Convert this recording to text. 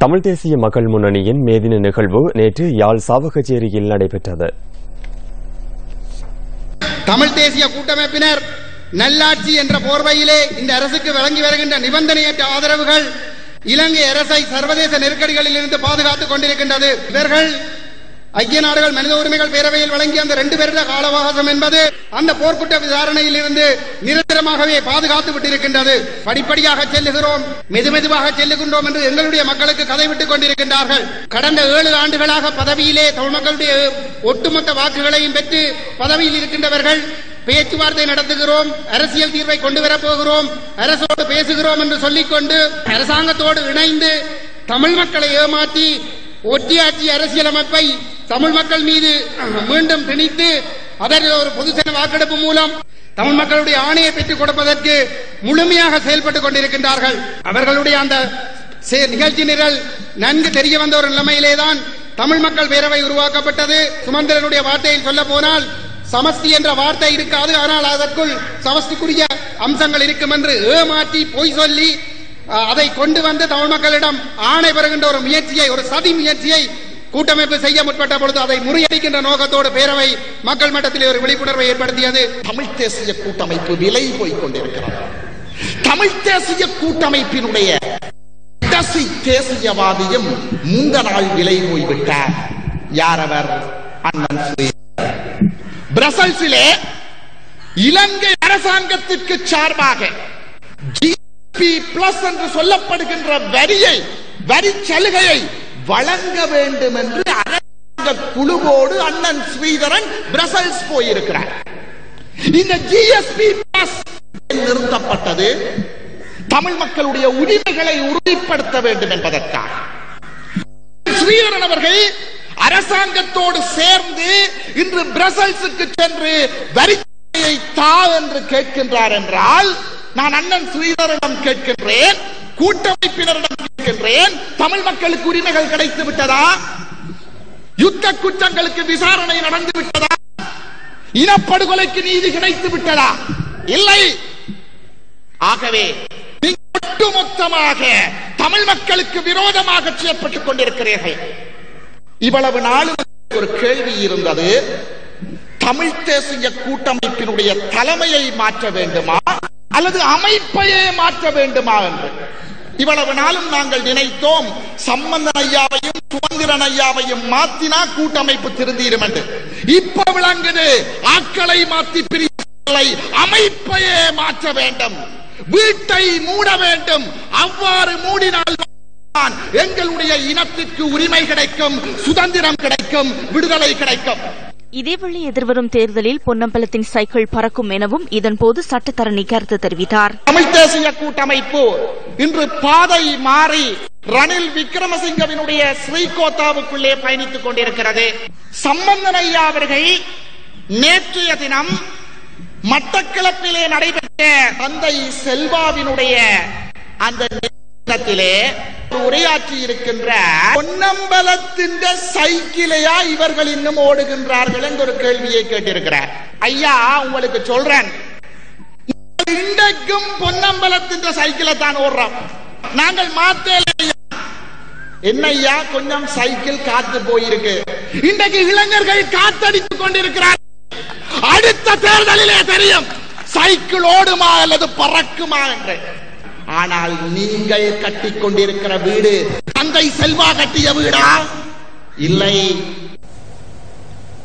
தமிழ் தேசிய மக்கள் முன்னணியின் மேதின நிகழ்வு நேற்று யாழ் சாவகச்சேரியில் நடைபெற்றது. தமிழ் தேசிய கூட்டமைப்பினர் நல்லாட்சி என்ற போர்வையிலே இந்த அரசுக்கு வழங்கி வருகின்ற நிபந்தனையற்ற ஆதரவுகள் இலங்கை அரசை சர்வதேச நெருக்கடிகளில் இருந்து பாதுகாத்துக் கொண்டிருக்கின்றது. இவர்கள் ஐக்கிய நாடுகள் மனித உரிமைகள் பேரவையில் வழங்கிய அந்த ரெண்டு வருட கால அவகாசம் என்பது அந்த போர்க்குற்ற விசாரணையில் இருந்து நிரந்தரமாகவே பாதுகாத்து விட்டிருக்கின்றது. படிப்படியாக செல்லுகிறோம் மெது மெதுவாக செல்லுகின்றோம் என்று எங்களுடைய மக்களுக்கு கதை விட்டுக் கொண்டிருக்கின்றார்கள். கடந்த ஏழு ஆண்டுகளாக பதவியிலே தமிழ் மக்களுடைய ஒட்டுமொத்த வாக்குகளையும் பெற்று பதவியில் இருக்கின்றவர்கள் பேச்சுவார்த்தை நடத்துகிறோம் அரசியல் தீர்வை கொண்டு வரப்போகிறோம் அரசோடு பேசுகிறோம் என்று சொல்லிக்கொண்டு அரசாங்கத்தோடு இணைந்து தமிழ் மக்களை ஏமாற்றி ஒற்றியாட்சி அரசியலமைப்பை தமிழ் மக்கள் மீது மீண்டும் திணித்து அதற்கு ஒரு பொதுசன வாக்கெடுப்பு மூலம் தமிழ் மக்களுடைய ஆணையை பெற்றுக் கொடுப்பதற்கு முழுமையாக செயல்பட்டுக் கொண்டிருக்கின்றார்கள். அவர்களுடைய அந்த சே- நிகழ்ச்சி நிரல் நன்கு தெரிய வந்த ஒரு நிலைமையிலேதான் தமிழ் மக்கள் பேரவை உருவாக்கப்பட்டது. சுமந்திரனுடைய வார்த்தையில் சொல்ல போனால் சமஸ்தி என்ற வார்த்தை இருக்காது ஆனால் அதற்குள் சமஸ்திக்குரிய அம்சங்கள் இருக்கும் என்று ஏமாற்றி பொய் சொல்லி அதை கொண்டு வந்து தமிழ் மக்களிடம் ஆணை பெறுகின்ற ஒரு முயற்சியை ஒரு சதி முயற்சியை கூட்டமைப்பு செய்ய முற்பட்ட பொழுது அதை முறியடிக்கின்ற நோக்கத்தோடு பேரவை மக்கள் மட்டத்தில் ஒரு விழிப்புணர்வை ஏற்படுத்தியது. தமிழ் தேசிய கூட்டமைப்பு விலை போய் கொண்டிருக்கிறது. தமிழ் தேசிய கூட்டமைப்பினுடைய கடைசி தேசியவாதியும் முந்த நாள் விலை போய்விட்டார். யார் அவர் அண்ணன் பிரசல்ஸிலே இலங்கை அரசாங்கத்திற்கு சார்பாக ஜிபி பிளஸ் என்று சொல்லப்படுகின்ற வரியை வரி சலுகையை வழங்க வேண்டும் என்று அரசாங்க குழுவோடு அண்ணன் ஸ்ரீதரன் பிரசல்ஸ் போயிருக்கிறார். இந்த ஜிஎஸ்பி நிறுத்தப்பட்டது. தமிழ் மக்களுடைய உரிமைகளை உறுதிப்படுத்த வேண்டும் என்பதற்காக. ஸ்ரீதரன் அவர்கள் அரசாங்கத்தோடு சேர்ந்து இன்று பிரசல்ஸுக்கு சென்று வரி தா என்று கேட்கின்றார் என்றால் நான் அண்ணன் ஸ்ரீதரனிடம் கேட்கின்றேன். கூட்டமைப்பினரிடம் கேட்கின்றேன் தமிழ் மக்களுக்கு உரிமைகள் கிடைத்து விட்டதா? யுத்த குற்றங்களுக்கு விசாரணை நடந்து விட்டதா? இனப்படுகொலைக்கு நீதி கிடைத்து விட்டதா? இல்லை. ஆகவே ஒட்டுமொத்தமாக தமிழ் மக்களுக்கு விரோதமாக செயற்பட்டுக் கொண்டிருக்கிறீர்கள். இவ்வளவு நாளும் ஒரு கேள்வி இருந்தது. தமிழ் தேசிய கூட்டமைப்பினுடைய தலைமையை மாற்ற வேண்டுமா? அல்லது அமைப்பையே மாற்ற வேண்டுமா என்று? இவ்வளவு நாளும் நாங்கள் நினைத்தோம். சம்பந்தன் ஐயாவையும் சுமந்திரன் ஐயாவையும் மாத்தினா கூட்டமைப்பு திருந்திடும் என்று. இப்ப விளங்குது ஆட்களை மாத்தி பிரிவுகளை அமைப்பையே மாற்ற வேண்டும். வீட்டை மூட வேண்டும். அவ்வாறு மூடினால் தான் எங்களுடைய இனத்திற்கு உரிமை கிடைக்கும் சுதந்திரம் கிடைக்கும் விடுதலை கிடைக்கும். இதேவேளை எதிர்வரும் தேர்தலில் பொன்னம்பலத்தின் சைக்கிள் பறக்கும் எனவும் இதன்போது சட்டத்தரணி கருத்து தெரிவித்தார். தமிழ் தேசிய கூட்டமைப்பு இன்று பாதை மாறி ரணில் விக்ரமசிங்கவினுடைய ஸ்ரீகோத்தாவுக்குள்ளே பயணித்துக் கொண்டிருக்கிறது. சம்பந்தன் ஐயா அவர்கள் நேற்றைய தினம் மட்டக்களப்பிலே நடைபெற்ற தந்தை செல்வாவினுடைய அந்த நிறுவனத்திலே உரையாற்றி இருக்கின்ற பொன்னம்பலத்தின் சைக்கிளையா இவர்கள் இன்னும் ஓடுகின்றார்கள் என்ற ஒரு கேள்வியை கேட்டிருக்கிறார். ஐயா உங்களுக்கு சொல்றேன். இன்றைக்கும் பொன்னம்பலத்தின் சைக்கிளை தான் ஓடுறோம். நாங்கள் மாத்தேல என்னையா கொஞ்சம் சைக்கிள் காத்து போயிருக்கு. இன்றைக்கு இளைஞர்கள் காத்தடித்துக் கொண்டிருக்கிறார் அடுத்த தேர்தலிலே தெரியும். சைக்கிள் ஓடுமா அல்லது பறக்குமா என்று. ஆனால் நீங்கள் கட்டிக்கொண்டிருக்கிற வீடு தந்தை செல்வா கட்டிய வீடா? இல்லை.